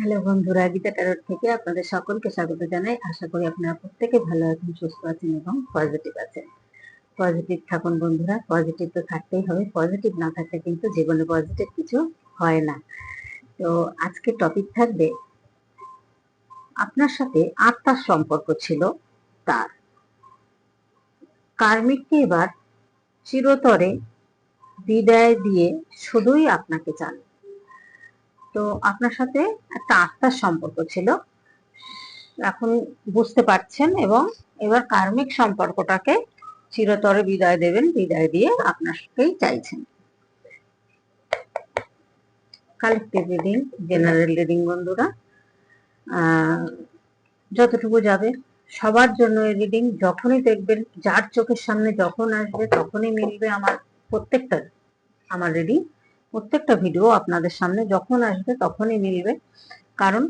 Hello বন্ধুরা, Gita tarot থেকে আপনাদের সকলকে স্বাগত জানাই। আশা করি আপনারা প্রত্যেকে ভালো আছেন, সুস্থ আছেন এবং পজিটিভ আছেন। পজিটিভ থাকুন বন্ধুরা পজিটিভ তো থাকতেই হবে। পজিটিভ না থাকলে কিন্তু জীবনে পজিটিভ কিছু হয় না। তো আজকে টপিক থাকবে, আপনার সাথে আত্মার সম্পর্ক ছিল তার। কার্মিককে এবার চিরতরে বিদায় দিয়ে শুধুই আপনাকে চান। তো আপনার সাথে একটা আত্মার সম্পর্ক ছিল। এখন বুঝতে পারছেন এবং এবার কার্মিক সম্পর্কটাকে চিরতরে বিদায় দেবেন, বিদায় দিয়ে আপনাকেই চাইছেন। কালেক্টিভ রিডিং জেনারেল রিডিং বন্ধুরা। যতটুকু যাবে, সবার জন্য এই রিডিং যখনই দেখবেন, যার চোখের সামনে যখন আসবে, তখনই মিলবে আমার প্রত্যেকটা আমার রিডিং প্রত্যেকটা ভিডিও আপনাদের সামনে যখন আসবে তখনই মিলবে। কারণ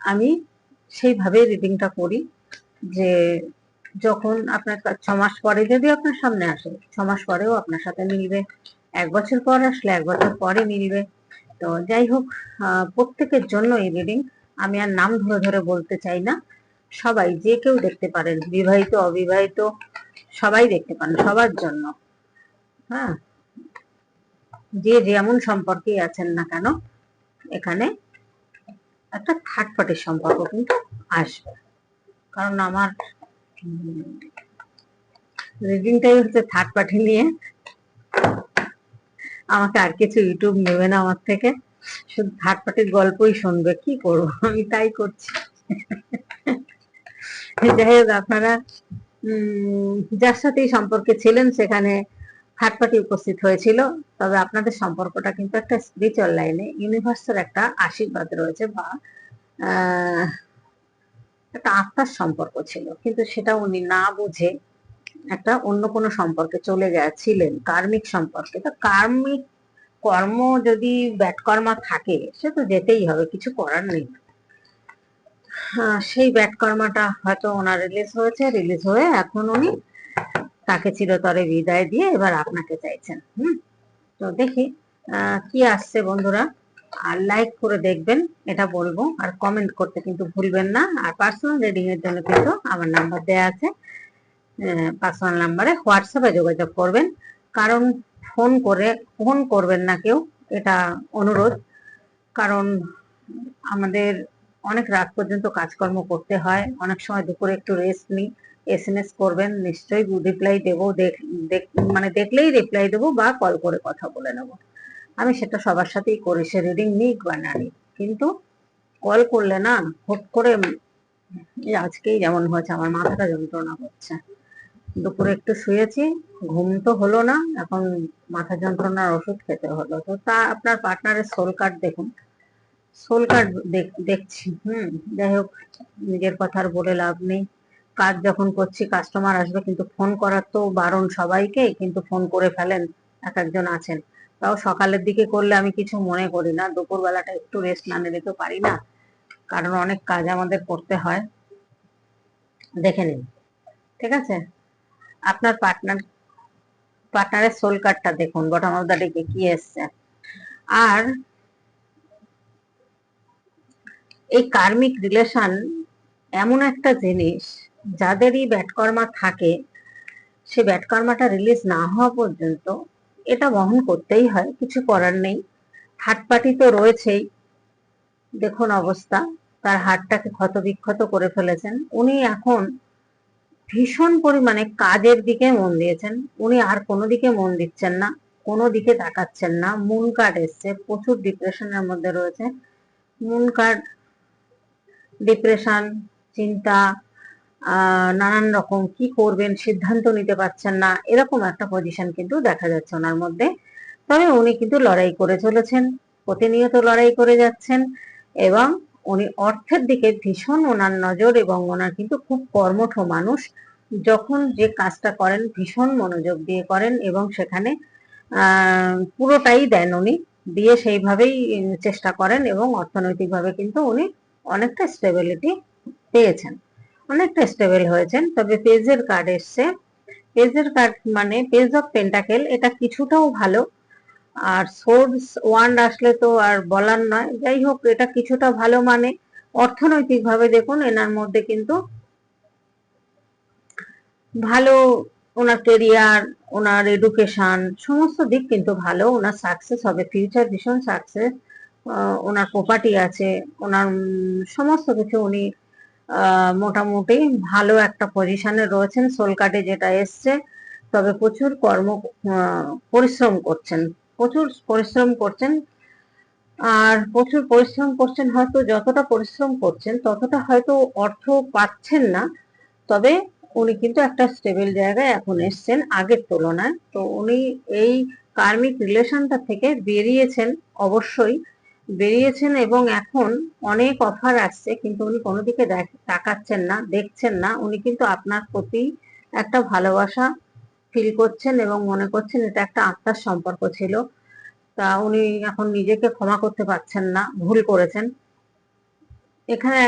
আমি সেইভাবে রিডিংটা করি যে যখন আপনার ছ মাস পরে যদি আপনার সামনে আসে, ছ মাস পরেও আপনার সাথে মিলবে। এক বছর পর আসলে এক বছর পরে মিলবে। তো যাই হোক প্রত্যেকের জন্য এই রিডিং আমি আর নাম ধরে ধরে বলতে চাই না। সবাই, যে কেউ দেখতে পারেন, বিবাহিত, অবিবাহিত, সবাই দেখতে পারেন, সবার জন্য। হ্যাঁ? যে যেমন সম্পর্কেই আছেন না কেন, এখানে একটা থার্ড পার্টির সম্পর্ক কিন্তু আসবে। কারণ আমার রিডিংটাই হচ্ছে থার্ড পার্টি নিয়ে। আমাকে আর কিছু ইউটিউব নেবে না আমার থেকে। শুধু থার্ড পার্টির গল্পই শুনবে, কি করব? আমি তাই করছি। যাই হোক, আপনারা যার সাথে এই সম্পর্কে ছিলেন সেখানে পার্টি উপস্থিত হয়েছিল। তবে আপনাদের সম্পর্কটা কিন্তু একটা স্পিরিচুয়াল লাইনে ইউনিভার্সের একটা আশীর্বাদ রয়েছে বা একটা আত্মার সম্পর্ক ছিল। কিন্তু সেটা উনি না বুঝে একটা অন্য কোনো সম্পর্কে চলে গেছিলেন, কার্মিক সম্পর্কে। তো কার্মিক কর্ম যদি ব্যাট কর্মা থাকে, সে তো যেতেই হবে, কিছু করার নেই। সেই ব্যাট কর্মাটা হয়তো ওনার রিলিজ হয়েছে রিলিজ হয়ে এখন উনি তাকে চিরতরে বিদায় দিয়ে এবার আপনাকে চাইছেন, হুম? তো দেখি কি আসছে বন্ধুরা? আর লাইক করে দেখবেন, এটা বলব। আর কমেন্ট করতে কিন্তু ভুলবেন না। আর পার্সোনাল রিডিং এর জন্য কিন্তু আমার নাম্বার দেয়া আছে। পার্সোনাল নাম্বারে হোয়াটসঅ্যাপে যোগাযোগ করবেন। কারণ ফোন করে ফোন করবেন না কেউ, এটা অনুরোধ। কারণ আমাদের অনেক রাত পর্যন্ত কাজকর্ম করতে হয়। অনেক সময় দুপুরে একটু রেস্ট নিই। এসএমএস করবেন, নিশ্চয়ই রিপ্লাই দেবো মানে দেখলেই রিপ্লাই দেবো বা কল করে কথা বলে নেব। আমি সেটা সবার সাথেই করি, সে রিডিং নিক বা না নিক। কিন্তু কল করলে না, হুট করে আজকেই যেমন হয়েছে, আমার মাথাটা যন্ত্রণা করছে। দুপুরে একটু শুয়েছি, ঘুম তো হলো না, এখন মাথা যন্ত্রণার ওষুধ খেতে হলো। তো তা আপনার পার্টনারের সোল কার্ড দেখুন। সোল কার্ড দেখছি, হুম, যাই হোক, নিজের কথা আর বলে লাভ নেই। কাজ যখন করছি কাস্টমার আসবে, কিন্তু ফোন করার তো বারণ সবাইকে কিন্তু ফোন করে ফেলেন, এক একজন আছেন। তাও সকালের দিকে করলে আমি কিছু মনে করি না দুপুর বেলাটা একটু রেস্ট না নিলে তো পারি না, কারণ অনেক কাজ আমাদের করতে হয়। দেখে নিন, ঠিক আছে? আপনার পার্টনার পার্টনারের সোল কার্ডটা দেখুন বটম অফ দ্য ডেকে কি এসছে। আর এই কার্মিক রিলেশন এমন একটা জিনিস যাদেরই ব্যাটকর্মা থাকে, সে ব্যাটকর্মাটা রিলিজ না হওয়া পর্যন্ত এটা বহন করতেই হয়, কিছু করার নেই। থার্ড পার্টি তো রয়েছেই। দেখুন অবস্থা, তার হাতটাকে ক্ষত বিক্ষত করে ফেলেছেন। উনি এখন ভীষণ পরিমাণে কাজের দিকে মন দিয়েছেন। উনি আর কোনো দিকে মন দিচ্ছেন না, কোনো দিকে তাকাচ্ছেন না। মুন কার্ড এসছে, প্রচুর ডিপ্রেশনের মধ্যে রয়েছে। মুন কার্ড ডিপ্রেশন চিন্তা নানান রকম কি করবেন, সিদ্ধান্ত নিতে পারছেন না, এরকম একটা পজিশন কিন্তু দেখা যাচ্ছে ওনার মধ্যে। তবে উনি কিন্তু লড়াই করে চলেছেন, প্রতিনিয়ত লড়াই করে যাচ্ছেন এবং উনি অর্থের দিকে ভীষণ ওনার নজর এবং ওনার কিন্তু খুব কর্মঠ মানুষ। যখন যে কাজটা করেন, ভীষণ মনোযোগ দিয়ে করেন এবং সেখানে পুরোটাই দেন উনি, দিয়ে সেইভাবেই চেষ্টা করেন এবং অর্থনৈতিকভাবে কিন্তু উনি অনেকটা স্টেবিলিটি পেয়েছেন। অনেকটা স্টেবল হয়েছেন, তবে পেজের কার্ড এসছে। পেজের কার্ড মানে পেজ অফ পেন্টাকেল এটা কিছুটাও ভালো। আর সোর্স ওয়ান্ড আসলে তো আর বলার নয়। যাই হোক, এটা কিছুটা ভালো মানে। অর্থনৈতিকভাবে দেখুন, এনার মধ্যে কিন্তু ভালো ওনার কেরিয়ার ওনার এডুকেশন সমস্ত দিক কিন্তু ভালো। ওনার সাকসেস হবে ফিউচার ভীষণ সাকসেস ওনার প্রপার্টি আছে, ওনার সমস্ত কিছু উনি মোটামুটি ভালো একটা পজিশনে রয়েছেন। সোল কার্ডে যেটা এসছে, তবে প্রচুর কর্ম পরিশ্রম করছেন। প্রচুর পরিশ্রম করছেন। আর প্রচুর পরিশ্রম করছেন হয়তো যতটা পরিশ্রম করছেন, ততটা হয়তো অর্থ পাচ্ছেন না। তবে উনি কিন্তু একটা স্টেবল জায়গায় এখন এসছেন আগের তুলনায়। তো উনি এই কার্মিক রিলেশনটা থেকে বেরিয়েছেন অবশ্যই। বেরিয়েছেন এবং এখন অনেক অফার আসছে, কিন্তু উনি কোনো দিকে তাকাচ্ছেন না, দেখছেন না। উনি কিন্তু আপনার প্রতি একটা ভালোবাসা ফিল করছেন এবং মনে করছেন এটা একটা আত্মার সম্পর্ক ছিল। তা উনি এখন নিজেকে ক্ষমা করতে পারছেন না, ভুল করেছেন। এখানে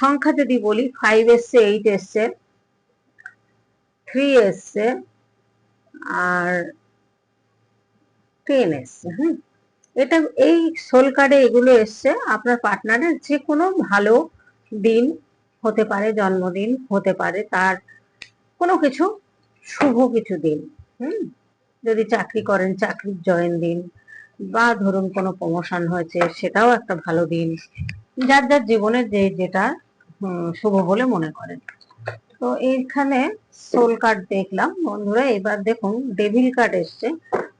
সংখ্যা যদি বলি ফাইভ এসছে এইট এসছে থ্রি এসছে, আর টেন এসছে, হুম? এটা এই সোল কার্ডে এগুলো এসছে। আপনার পার্টনারের যে কোনো ভালো দিন হতে পারে, জন্মদিন হতে পারে, তার কোনো কিছু শুভ কিছু দিন, হুম? যদি চাকরি করেন, চাকরির জয়েন দিন, বা ধরুন কোনো প্রমোশন হয়েছে, সেটাও একটা ভালো দিন। যার যার জীবনে যে যেটা শুভ বলে মনে করেন। তো এইখানে সোল কার্ড দেখলাম। বন্ধুরা, এবার দেখুন ডেভিল কার্ড এসছে।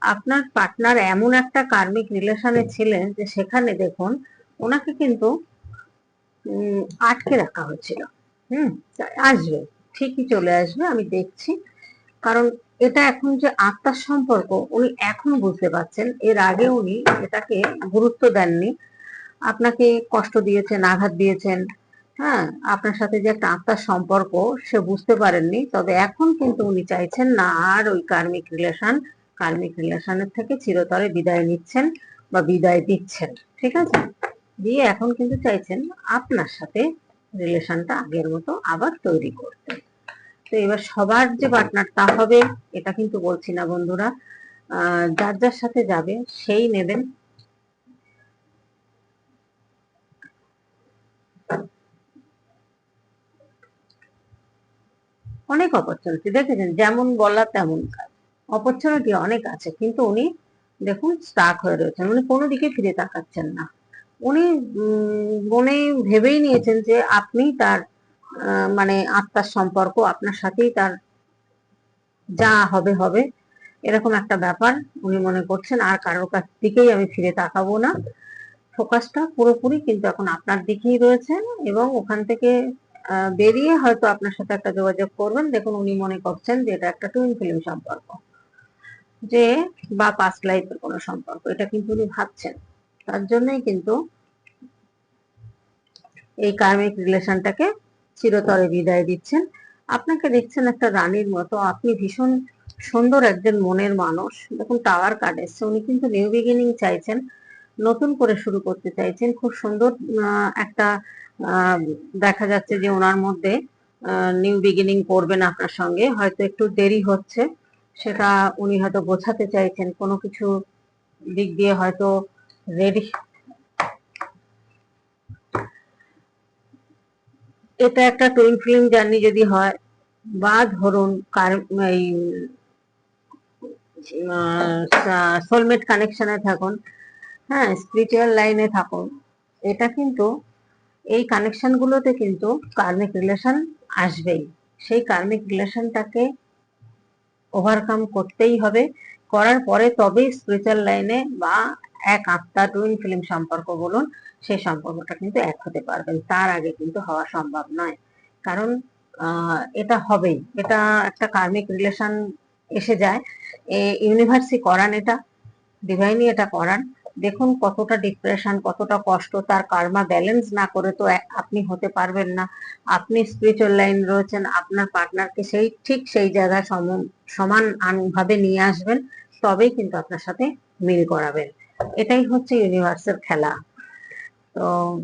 আপনার পার্টনার এমন একটা কার্মিক রিলেশনে ছিলেন যে সেখানে দেখুন ওনাকে কিন্তু উম, আটকে রাখা হয়েছিল। হুম আসবে ঠিকই চলে আসবে আমি দেখছি। কারণ এটা এখন যে আত্মার সম্পর্ক উনি এখন বুঝতে পারছেন এর আগে উনি এটাকে গুরুত্ব দেননি। আপনাকে কষ্ট দিয়েছেন আঘাত দিয়েছেন হ্যাঁ আপনার সাথে যে একটা আত্মার সম্পর্ক সে বুঝতে পারেননি। তবে এখন কিন্তু উনি চাইছেন না আর ওই কার্মিক রিলেশন কার্মিক রিলেশনের থেকে চিরতরে বিদায় নিচ্ছেন বা বিদায় দিচ্ছেন, ঠিক আছে? দিয়ে এখন কিন্তু চাইছেন আপনার সাথে রিলেশনটা আগের মতো আবার তৈরি করতে। তো এবার সবার যে পার্টনার তা হবে, এটা কিন্তু বলছি না বন্ধুরা যার যার সাথে যাবে সেই নেবেন। অনেক অপরচুনিটি দেখেছেন? যেমন বলা তেমন কাজ। অপরচুনিটি অনেক আছে, কিন্তু উনি দেখুন স্টাক হয়ে রয়েছেন, উনি কোনো দিকে ফিরে তাকাচ্ছেন না। উনি মনে ভেবেই নিয়েছেন যে আপনি তার মানে আত্মার সম্পর্ক, আপনার সাথেই তার যা হবে হবে, এরকম একটা ব্যাপার উনি মনে করছেন, আর কারোর কাছ দিকেই আমি ফিরে তাকাবো না। ফোকাসটা পুরোপুরি কিন্তু এখন আপনার দিকেই রয়েছে এবং ওখান থেকে বেরিয়ে হয়তো আপনার সাথে একটা যোগাযোগ করবেন। দেখুন উনি মনে করছেন যে এটা একটা টুইন ফিল্ম সম্পর্ক। যে বা পাস্ট লাইফের কোনো সম্পর্ক, এটা কিন্তু উনি ভাবছেন। তার জন্যই কিন্তু এই কার্মিক রিলেশনটাকে চিরতরে বিদায় দিচ্ছেন। আপনাকে দেখছেন একটা রানীর মতো, আপনি ভীষণ সুন্দর একজন মনের মানুষ। দেখুন, টাওয়ার কার্ড এসছে উনি কিন্তু নিউ বিগিনিং চাইছেন, নতুন করে শুরু করতে চাইছেন। খুব সুন্দর একটা দেখা যাচ্ছে যে ওনার মধ্যে নিউ বিগিনিং করবেন আপনার সঙ্গে। হয়তো একটু দেরি হচ্ছে সেটা উনি হয়তো বোঝাতে চাইছেন, কোনো কিছু দিক দিয়ে হয়তো রেডি। এটা একটা টুইন ফিল্ম জার্নি যদি হয়, বা ধরুন এই সোলমেট কানেকশনে থাকুন হ্যাঁ স্পিরিচুয়াল লাইনে থাকুন, এটা কিন্তু এই কানেকশন গুলোতে কিন্তু কার্মিক রিলেশন আসবেই। সেই কার্মিক রিলেশনটাকে ওভারকাম করতেই হবে। করার পরে তবেই স্পিরিচুয়াল লাইনে বা এক আত্মা টুইন ফিল্ম সম্পর্ক বলুন সেই সম্পর্কটা কিন্তু এক হতে পারবেন তার আগে কিন্তু হওয়া সম্ভব নয়। কারণ এটা হবেই। এটা একটা কার্মিক রিলেশন এসে যায়। ইউনিভার্সি করান এটা। ডিভাইনই এটা করান। দেখুন কতটা ডিপ্রেশন কতটা কষ্ট, তার কার্মা ব্যালেন্স না করে তো আপনি হতে পারবেন না। আপনি স্পিরিচুয়াল লাইন রয়েছেন, আপনার পার্টনারকে সেই, ঠিক সেই জায়গায় সম- সমান ভাবে নিয়ে আসবেন, তবেই কিন্তু আপনার সাথে মিল করাবেন। এটাই হচ্ছে ইউনিভার্সের খেলা। তো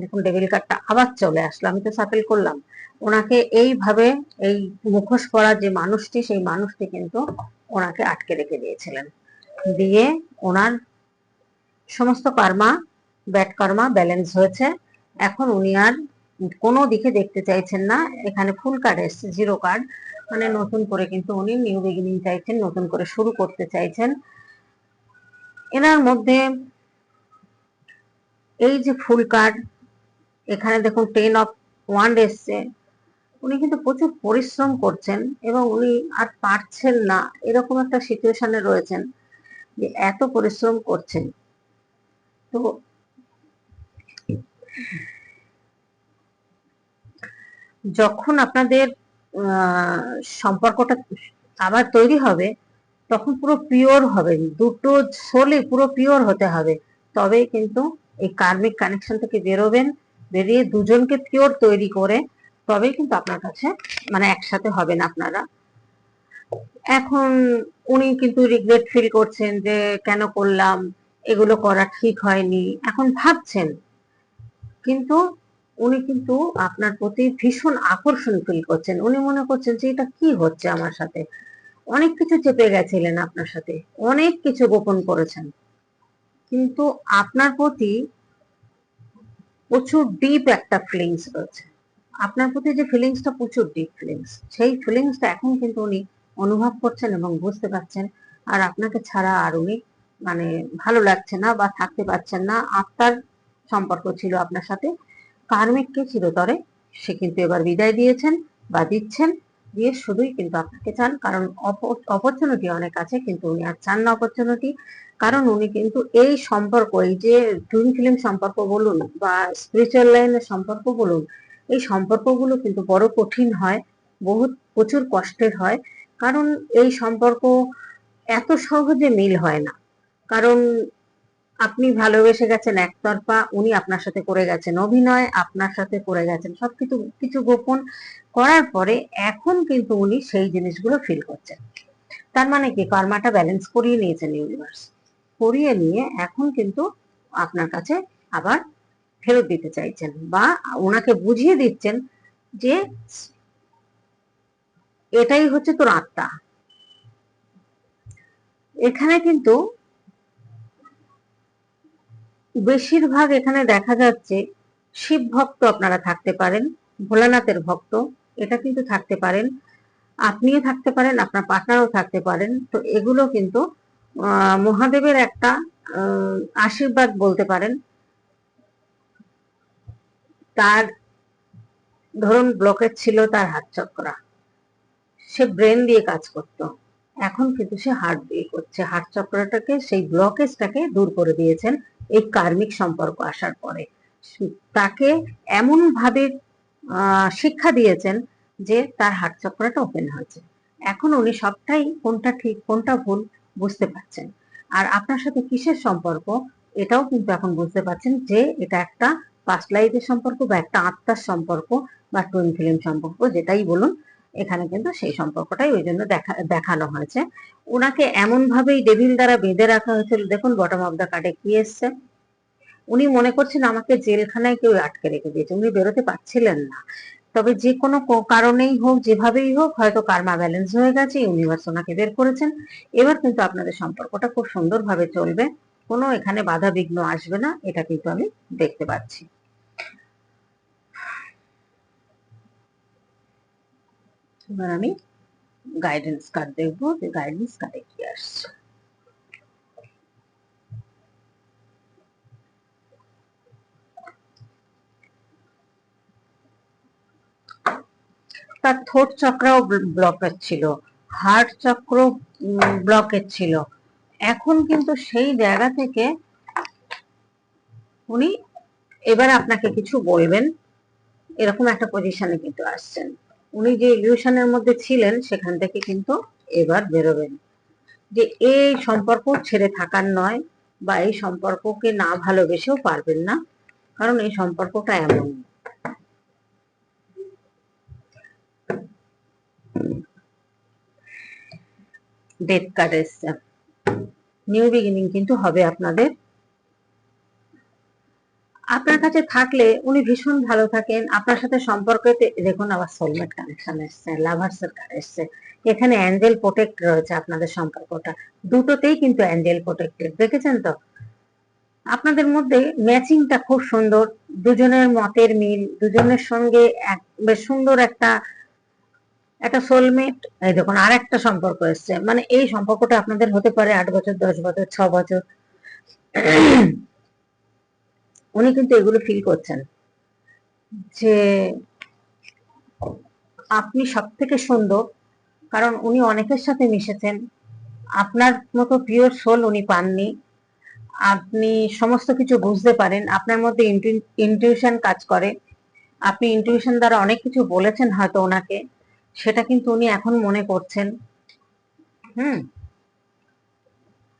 দেখুন ডেবিল কার্ডটা আবার চলে আসলো, আমি তো সাপেল করলাম। ওনাকে এইভাবে, এই মুখোশ পরা যে মানুষটি, সেই মানুষটি কিন্তু ওনাকে আটকে রেখে দিয়েছিলেন। দিয়ে ওনার সমস্ত কর্মা, ব্যাট কর্মা ব্যালেন্স হয়েছে। এখন উনি আর কোনো দিকে দেখতে চাইছেন না। এখানে ফুল কার্ড এসছে জিরো কার্ড মানে নতুন করে কিন্তু উনি নিউ বিগিনিং চাইছেন, নতুন করে শুরু করতে চাইছেন। এনার মধ্যে এই যে ফুল কার্ড এখানে দেখুন টেন অফ ওয়ান এসছে। উনি কিন্তু প্রচুর পরিশ্রম করছেন এবং উনি আর পারছেন না। এরকম একটা সিচুয়েশনে রয়েছেন যে এত পরিশ্রম করছেন। তো যখন আপনাদের সম্পর্কটা আবার তৈরি হবে, তখন পুরো পিওর হবে। দুটো সোলে পুরো পিওর হতে হবে। তবেই কিন্তু এই কার্মিক কানেকশন থেকে বেরোবেন, বেরিয়ে দুজনকে পিওর তৈরি করে তবেই কিন্তু আপনার কাছে মানে একসাথে হবেন আপনারা। এখন উনি কিন্তু রিগ্রেট ফিল করছেন যে কেন করলাম? এগুলো করা ঠিক হয়নি। এখন ভাবছেন। কিন্তু উনি কিন্তু আপনার প্রতি ভীষণ আকর্ষণ ফিল করছেন। উনি মনে করছেন যে এটা কি হচ্ছে আমার সাথে? অনেক কিছু চেপে গেছিলেন আপনার সাথে। অনেক কিছু গোপন করেছেন। কিন্তু আপনার প্রতি প্রচুর ডিপ একটা ফিলিংস রয়েছে। আপনার প্রতি যে ফিলিংসটা প্রচুর ডিপ ফিলিংস সেই ফিলিংসটা এখন কিন্তু উনি অনুভব করছেন এবং বুঝতে পারছেন। আর আপনাকে ছাড়া আর উনি মানে ভালো লাগছে না বা থাকতে পারছেন না। আত্মার সম্পর্ক ছিল আপনার সাথে। কার্মিক কে চিরতরে? সে কিন্তু এবার বিদায় দিয়েছেন বা দিচ্ছেন। দিয়ে শুধুই কিন্তু আপনাকে চান। কারণ অপরচুনিটি অনেক আছে, কিন্তু উনি আর চান না অপরচুনিটি। কারণ উনি কিন্তু এই সম্পর্ক, এই যে টুইন ফিল্ম সম্পর্ক বলুন বা স্পিরিচুয়াল লাইনের সম্পর্ক বলুন, এই সম্পর্কগুলো কিন্তু বড় কঠিন হয়, বহুত প্রচুর কষ্টের হয়। কারণ এই সম্পর্ক এত সহজে মিল হয় না। কারণ আপনি ভালোবেসে গেছেন একতরফা, উনি আপনার সাথে করে গেছেন। অভিনয় আপনার সাথে করে গেছেন। সবকিছু, কিছু গোপন করার পরে এখন কিন্তু উনি সেই জিনিসগুলো ফিল করছেন। তার মানে কি? কর্মাটা ব্যালেন্স করিয়ে নিয়েছেন ইউনিভার্স করিয়ে নিয়ে এখন কিন্তু আপনার কাছে আবার ফেরত দিতে চাইছেন বা ওনাকে বুঝিয়ে দিচ্ছেন যে এটাই হচ্ছে তোর আত্মা। এখানে কিন্তু বেশিরভাগ এখানে দেখা যাচ্ছে শিব ভক্ত আপনারা থাকতে পারেন, ভোলানাথের ভক্ত, এটা কিন্তু থাকতে পারেন, আপনিও থাকতে পারেন, আপনার পার্টনারও থাকতে পারেন। তো এগুলো কিন্তু মহাদেবের একটা আশীর্বাদ বলতে পারেন। তার, ধরুন ব্লকেজ ছিল তার হাত চক্রা। সে ব্রেন দিয়ে কাজ করত। এখন কিন্তু সে হার্ট দিয়ে করছে। হার্ট চক্রটাকে, সেই ব্লকেজটাকে দূর করে দিয়েছেন। এই কার্মিক সম্পর্ক আসার পরে। তাকে এমন ভাবে শিক্ষা দিয়েছেন যে তার হার্ট চক্রটা ওপেন হয়েছে। এখন উনি সবটাই কোনটা ঠিক, কোনটা ভুল বুঝতে পারছেন। আর আপনার সাথে কিসের সম্পর্ক এটাও কিন্তু এখন বুঝতে পারছেন যে এটা একটা পাস্ট লাইফের সম্পর্ক বা একটা আত্মার সম্পর্ক বা টুইন ফিল্ম সম্পর্ক, যেটাই বলুন। এখানে কিন্তু সেই সম্পর্কটাই ওই জন্য দেখা, দেখানো হয়েছে। ওনাকে এমন ভাবেই ডেভিল দ্বারা বেঁধে রাখা হয়েছিল। দেখুন বটম অফ দ্য কার্ডে কি এসছে? উনি মনে করছেন আমাকে জেলখানায় কেউ আটকে রেখে দিয়েছে। উনি বেরোতে পারছিলেন না। তবে যে কোনো কারণেই হোক, যেভাবেই হোক, হয়তো কার্মা ব্যালেন্স হয়ে গেছে ইউনিভার্স ওনাকে বের করেছেন। এবার কিন্তু আপনাদের সম্পর্কটা খুব সুন্দরভাবে চলবে। কোনো এখানে বাধা বিঘ্ন আসবে না। এটা কিন্তু আমি দেখতে পাচ্ছি। এবার আমি গাইডেন্স কার্ড দেখব, যে গাইডেন্স কার্ডে কি আসছে। তার থোট চক্রও ব্লকের ছিল হার্ট চক্র ব্লকের ছিল। এখন কিন্তু সেই জায়গা থেকে উনি এবার আপনাকে কিছু বলবেন। এরকম একটা পজিশনে কিন্তু আসছেন। উনি যে ইলিউশনের মধ্যে ছিলেন, সেখান থেকে কিন্তু এবার বেরোবেন। যে এই সম্পর্ক ছেড়ে থাকার নয় বা এই সম্পর্ককে না ভালোবেসেও পারবেন না, কারণ এই সম্পর্কটা এমন। ডেথ কার্ড এসছে। নিউ বিগিনিং কিন্তু হবে আপনাদের আপনার কাছে থাকলে উনি ভীষণ ভালো থাকেন। আপনার সাথে সম্পর্কতে দেখুন আবার সোলমেট কানেকশন এসছে লাভার্স এর কার্ড এসছে। এখানে অ্যাঞ্জেল প্রোটেক্ট রয়েছে আপনাদের সম্পর্কটা। দুটোতেই কিন্তু অ্যাঞ্জেল প্রোটেক্টেড দেখেছেন তো? আপনাদের মধ্যে ম্যাচিংটা খুব সুন্দর। দুজনের মতের মিল, দুজনের সঙ্গে এক, বেশ সুন্দর একটা একটা সোলমেট এই দেখুন আর একটা সম্পর্ক এসছে। মানে এই সম্পর্কটা আপনাদের হতে পারে আট বছর, দশ বছর, ছ বছর। উনি কিন্তু এগুলো ফিল করছেন। যে আপনি সব থেকে সুন্দর, কারণ উনি অনেকের সাথে মিশেছেন। আপনার মতো পিওর সোল উনি পাননি। আপনি সমস্ত কিছু বুঝতে পারেন, আপনার মধ্যে ইনটিউশন কাজ করে। আপনি ইনটিউশন দ্বারা অনেক কিছু বলেছেন হয়তো ওনাকে, সেটা কিন্তু উনি এখন মনে করছেন। হুম?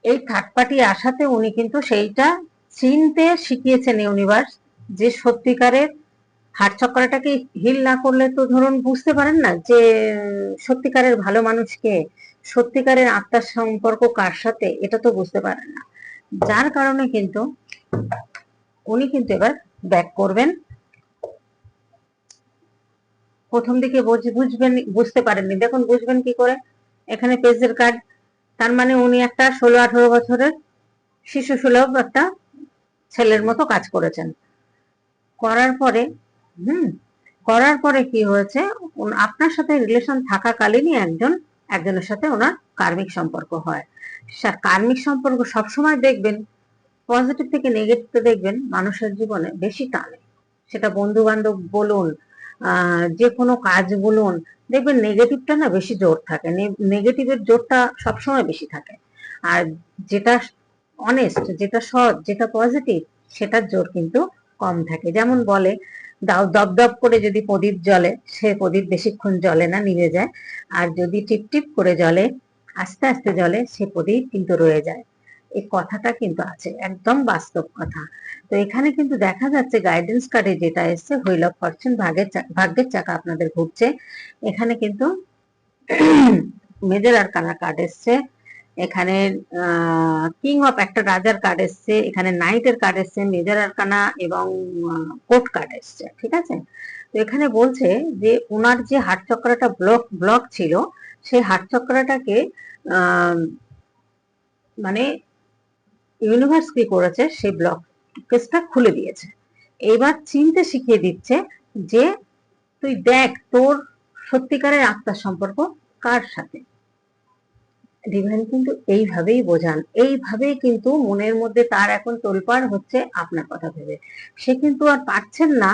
এই থার্ড পার্টি আসাতে উনি কিন্তু সেইটা চিনতে শিখিয়েছেন ইউনিভার্স যে সত্যিকারের হাট চক্রটাকে হিল না করলে তো ধরুন বুঝতে পারেন না যে, সত্যিকারের ভালো মানুষকে, সত্যিকারের আত্মার সম্পর্ক কার সাথে, এটা তো বুঝতে পারেন না। যার কারণে কিন্তু উনি কিন্তু এবার ব্যাক করবেন। প্রথম দিকে বুঝবেন, বুঝতে পারেননি। দেখুন, বুঝবেন কি করে? এখানে পেজের কার্ড তার মানে উনি একটা ষোলো আঠারো বছরের শিশু সুলভ একটা ছেলের মতো কাজ করেছেন। করার পরে, হুম, করার পরে কি হয়েছে? আপনার সাথে রিলেশন থাকাকালীনই একজন, একজনের সাথে ওনার কার্মিক সম্পর্ক হয়। কার্মিক সম্পর্ক সবসময় দেখবেন পজিটিভ থেকে নেগেটিভ দেখবেন, মানুষের জীবনে বেশি টানে। সেটা বন্ধু বান্ধব বলুন যে কোনো কাজ বলুন, দেখবেন নেগেটিভটা না বেশি জোর থাকে। নেগেটিভের জোরটা সবসময় বেশি থাকে। আর যেটা অনেস্ট যেটা সৎ, যেটা পজিটিভ সেটার জোর কিন্তু কম থাকে। যেমন বলে, দাও, দপ দপ করে যদি প্রদীপ জ্বলে, সে প্রদীপ বেশিক্ষণ জ্বলে না, নিভে যায়। আর যদি টিপ টিপ করে জ্বলে, আস্তে আস্তে জ্বলে, সে প্রদীপ কিন্তু রয়ে যায়। এই কথাটা কিন্তু আছে, একদম বাস্তব কথা। তো এখানে কিন্তু দেখা যাচ্ছে গাইডেন্স কার্ডে যেটা এসছে হুইল অফ ফরচুন ভাগের ভাগ্যের চাকা আপনাদের ঘুরছে। এখানে কিন্তু মেজর আর কানা কার্ড এসছে। এখানে কিং অফ একটা রাজার কার্ড এসছে, এখানে নাইটের কার্ড এসছে মেজর আরকানা এবং কোর্ট কার্ড এসছে, ঠিক আছে? তো এখানে বলছে যে ওনার যে হাট চক্রটা ব্লক ব্লক ছিল, সেই হাট চক্রটাকে মানে ইউনিভার্স কি করেছে, সেই ব্লক কেসটা খুলে দিয়েছে। এবার চিনতে শিখিয়ে দিচ্ছে যে, তুই দেখ তোর সত্যিকারের আত্মার সম্পর্ক কার সাথে? ডিভাইন কিন্তু এইভাবেই বোঝান। এইভাবেই কিন্তু মনের মধ্যে তার এখন তোলপাড় হচ্ছে আপনার কথা ভেবে। সে কিন্তু আর পারছেন না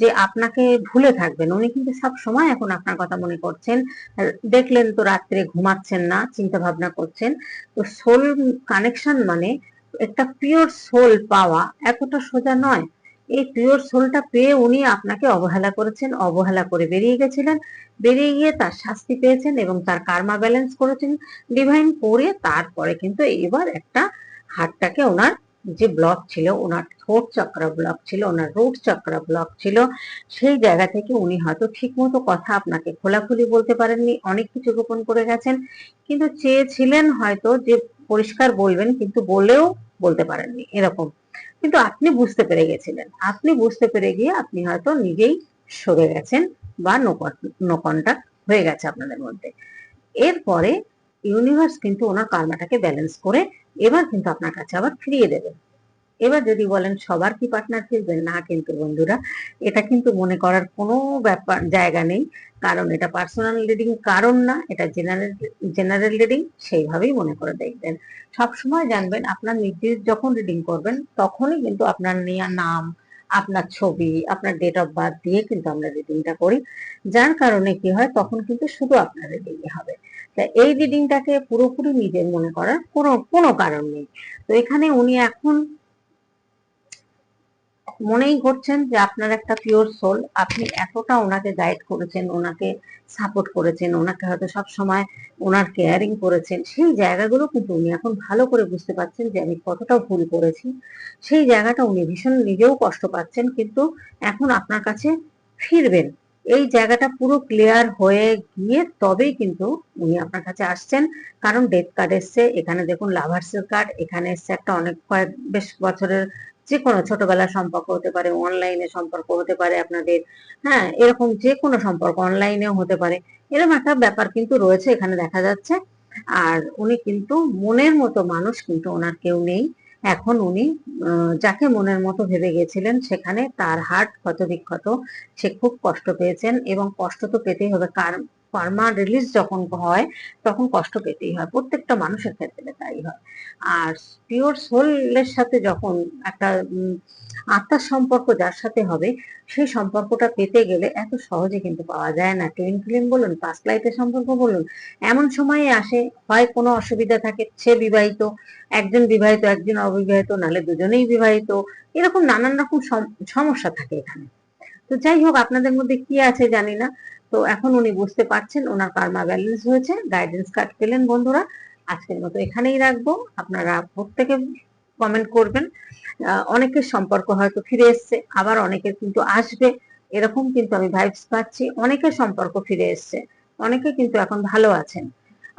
যে আপনাকে ভুলে থাকবেন। উনি কিন্তু সব সময় এখন আপনার কথা মনে করছেন। দেখলেন তো রাত্রে ঘুমাচ্ছেন না চিন্তা ভাবনা করছেন। তো সোল কানেকশন মানে একটা পিওর সোল পাওয়া এতটা সোজা নয়। এই পিওর সোলটা পেয়ে উনি আপনাকে অবহেলা করেছেন, অবহেলা করে বেরিয়ে গেছিলেন। বেরিয়ে গিয়ে তার শাস্তি পেয়েছেন এবং তার কার্মা ব্যালেন্স করেছেন। ডিভাইন করে তারপরে কিন্তু এবার একটা হাতটাকে ওনার যে ব্লক ছিল, ওনার থোট চক্র ব্লক ছিল, ওনার রুট চক্র ব্লক ছিল, সেই জায়গা থেকে উনি হয়তো ঠিক মতো কথা আপনাকে খোলাখুলি বলতে পারেননি, অনেক কিছু গোপন করে গেছেন, কিন্তু চেয়েছিলেন হয়তো যে পরিষ্কার বলবেন, কিন্তু বলেও বলতে পারেননি, এরকম। কিন্তু আপনি বুঝতে পেরে গেছিলেন। আপনি বুঝতে পেরে গিয়ে আপনি হয়তো নিজেই সরে গেছেন বা নো কন্ট্যাক্ট হয়ে গেছে আপনাদের মধ্যে। এরপরে ইউনিভার্স কিন্তু ওনার কার্মাটাকে ব্যালেন্স করে এবার কিন্তু আপনার কাছে আবার ফিরিয়ে দেবে এবার যদি বলেন সবার কি পার্টনার ফিরবেন না কিন্তু বন্ধুরা, এটা কিন্তু মনে করার কোনো ব্যাপার, জায়গা নেই। কারণ এটা পার্সোনাল রিডিং কারণ না, এটা জেনারেল জেনারেল রিডিং সেইভাবেই মনে করে দেখবেন। সব সময় জানবেন, আপনার নির্দেশ যখন রিডিং করবেন, তখনই কিন্তু আপনার নেওয়া নাম, আপনার ছবি, আপনার ডেট অফ বার্থ দিয়ে কিন্তু আমরা রিডিংটা করি। যার কারণে কি হয়, তখন কিন্তু শুধু আপনার রিডিং হবে। তা এই রিডিংটাকে পুরোপুরি নিজের মনে করার কোনো কোনো কারণ নেই। তো এখানে উনি এখন মনেই করছেন যে আপনার একটা পিওর সোল আপনি এতটা ওনাকে গাইড করেছেন, ওনাকে সাপোর্ট করেছেন, ওনাকে হয়তো সব সময় ওনার কেয়ারিং করেছেন। সেই জায়গাগুলো কিন্তু উনি এখন ভালো করে বুঝতে পারছেন যে আমি কতটা ভুল করেছি। সেই জায়গাটা উনি ভীষণ নিজেও কষ্ট পাচ্ছেন, কিন্তু এখন আপনার কাছে ফিরবেন। এই জায়গাটা পুরো ক্লিয়ার হয়ে গিয়ে তবেই কিন্তু উনি আপনার কাছে আসছেন। কারণ ডেথ কার্ড এসছে, এখানে দেখুন লাভার্সের কার্ড এখানে এসছে একটা অনেক কয়েক, বেশ বছরের যে কোনো ছোটবেলার সম্পর্ক হতে পারে অনলাইনে সম্পর্ক হতে পারে আপনাদের হ্যাঁ এরকম যে কোনো সম্পর্ক অনলাইনেও হতে পারে। এরকম একটা ব্যাপার কিন্তু রয়েছে এখানে দেখা যাচ্ছে। আর উনি কিন্তু মনের মতো মানুষ কিন্তু ওনার কেউ নেই। এখন উনি যাকে মনের মতো ভেবে গেছিলেন সেখানে তার হার্ট ক্ষত বিক্ষত, সে খুব কষ্ট পেয়েছেন এবং কষ্ট তো পেতেই হবে। কার কর্মা রিলিজ যখন হয়, তখন কষ্ট পেতেই হয়। প্রত্যেকটা মানুষের ক্ষেত্রে তাই হয়। আর পিওর সোলের সাথে যখন একটা আত্মার সম্পর্ক যার সাথে হবে, সেই সম্পর্কটা পেতে গেলে এত সহজে কিন্তু পাওয়া যায় না। টুইন ফিল্ম বলুন পাস্ট লাইফের সম্পর্ক বলুন, এমন সময়ে আসে, হয় কোনো অসুবিধা থাকে, সে বিবাহিত, একজন বিবাহিত, একজন অবিবাহিত, নাহলে দুজনেই বিবাহিত, এরকম নানান রকম সম- সমস্যা থাকে এখানে। তো যাই হোক, আপনাদের মধ্যে কি আছে জানি না। তো এখন উনি বুঝতে পারছেন ওনার কার্মা ব্যালেন্স হয়েছে গাইডেন্স কার্ড পেলেন বন্ধুরা, আজকের মতো এখানেই রাখব, আপনারা প্রত্যেকে কমেন্ট করবেন অনেকের সম্পর্ক হয়তো ফিরে এসছে, আবার অনেকের কিন্তু আসবে, এরকম কিন্তু আমি ভাইবস পাচ্ছি, অনেকের সম্পর্ক ফিরে এসছে, অনেকে কিন্তু এখন ভালো আছেন,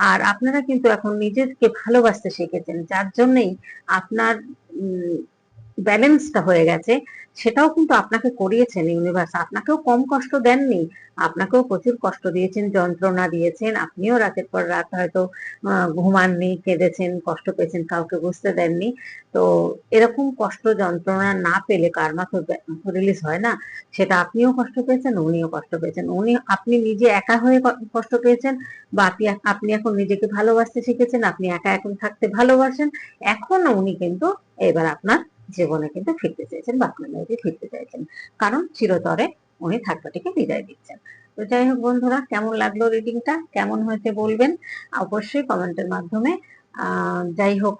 আর আপনারা কিন্তু এখন নিজেকে ভালোবাসতে শিখেছেন, যার জন্যই আপনার ব্যালেন্সটা হয়ে গেছে, সেটাও কিন্তু আপনাকে করিয়েছেন ইউনিভার্স আপনাকেও কম কষ্ট দেননি, আপনাকেও প্রচুর কষ্ট দিয়েছেন, যন্ত্রণা দিয়েছেন, আপনিও রাতের পর রাত হয়তো ঘুমাননি, কেঁদেছেন, কষ্ট পেয়েছেন, কাউকে বুঝতে দেননি। তো এরকম কষ্ট, যন্ত্রণা না পেলে কারমা তো রিলিজ হয় না। সেটা আপনিও কষ্ট পেয়েছেন, উনিও কষ্ট পেয়েছেন। উনি, আপনি নিজে একা হয়ে কষ্ট পেয়েছেন, বা আপনি আপনি এখন নিজেকে ভালোবাসতে শিখেছেন, আপনি একা এখন থাকতে ভালোবাসেন এখনও উনি কিন্তু এবার আপনার জীবনে কিন্তু ফিরতে চাইছেন বা লাইফে ফিরতে চাইছেন। কারণ চিরতরে উনি থার্ডপার্টিকে বিদায় দিচ্ছেন। তো যাই হোক বন্ধুরা, কেমন লাগল রিডিংটা কেমন হয়েছে বলবেন? অবশ্যই কমেন্টের মাধ্যমে। যাই হোক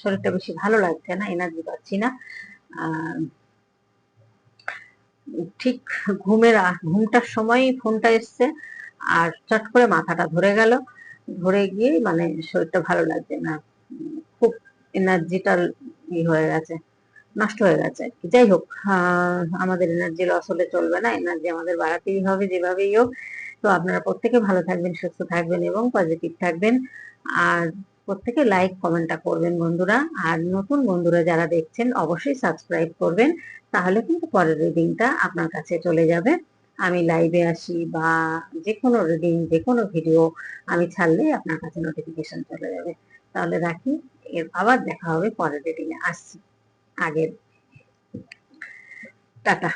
শরীরটা বেশি ভালো লাগছে না এনার্জি পাচ্ছি না। ঠিক ঘুমের ঘুমটার সময়ই ফোনটা এসছে আর চট করে মাথাটা ধরে গেল। ধরে গিয়ে মানে শরীরটা ভালো লাগছে না। খুব এনার্জিটা ই হয়ে গেছে, নষ্ট হয়ে গেছে যাই হোক আমাদের এনার্জি লস হলে চলবে না এনার্জি আমাদের বাড়াতেই হবে যেভাবেই হোক। তো আপনারা প্রত্যেকে ভালো থাকবেন, সুস্থ থাকবেন এবং পজিটিভ থাকবেন। আর প্রত্যেকে লাইক কমেন্টটা করবেন বন্ধুরা। আর নতুন বন্ধুরা যারা দেখছেন, অবশ্যই সাবস্ক্রাইব করবেন। তাহলে কিন্তু পরের রিডিংটা আপনার কাছে চলে যাবে। আমি লাইভে আসি বা যে কোনো রিডিং যে কোনো ভিডিও আমি ছাড়লেই আপনার কাছে নোটিফিকেশন চলে যাবে। তাহলে রাখি। এর আবার দেখা হবে পরের দিনে। আসছি। আগের। টাটা।